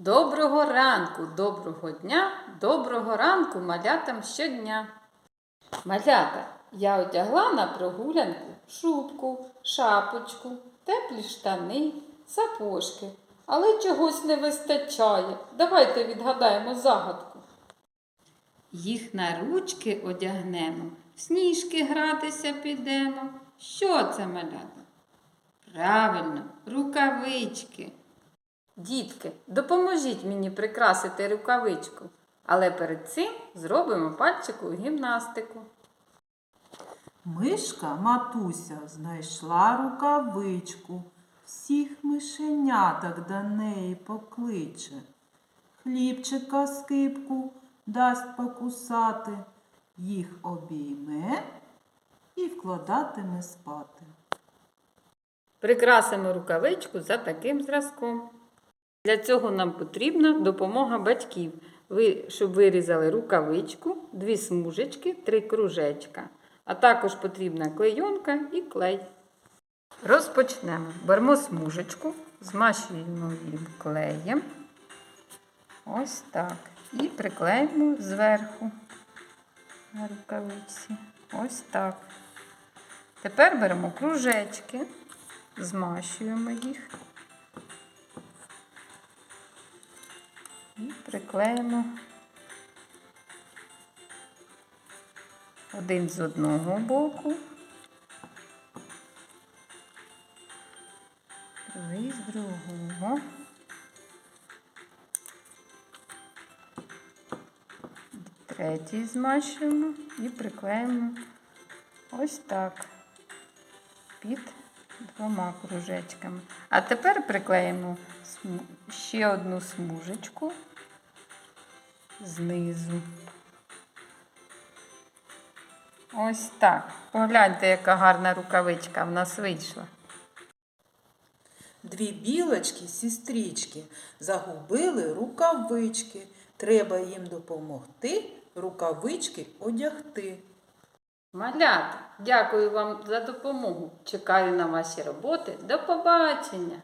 Доброго ранку, доброго дня, доброго ранку малятам щодня. Малята, я одягла на прогулянку шубку, шапочку, теплі штани, сапожки. Але чогось не вистачає. Давайте відгадаємо загадку. Їх на ручки одягнемо, в сніжки гратися підемо. Що це малята? Правильно, рукавички. Дітки, допоможіть мені прикрасити рукавичку, але перед цим зробимо пальчику гімнастику. Мишка матуся знайшла рукавичку, всіх мишеняток до неї покличе. Хлібчика скипку дасть покусати, їх обійме і вкладатиме спати. Прикрасимо рукавичку за таким зразком. Для цього нам потрібна допомога батьків. Ви, щоб вирізали рукавичку, дві смужечки, три кружечка. А також потрібна клейонка і клей. Розпочнемо. Беремо смужечку, змащуємо її клеєм. Ось так. І приклеїмо зверху на рукавичці. Ось так. Тепер беремо кружечки, змащуємо їх приклеїмо один з одного боку, другий з другого. Третій змащуємо і приклеїмо ось так під двома кружечками. А тепер приклеїмо ще одну смужечку знизу. Ось так. Погляньте, яка гарна рукавичка в нас вийшла. Дві білочки, сестрички, загубили рукавички. Треба їм допомогти рукавички одягти. Малята, дякую вам за допомогу. Чекаю на ваші роботи. До побачення!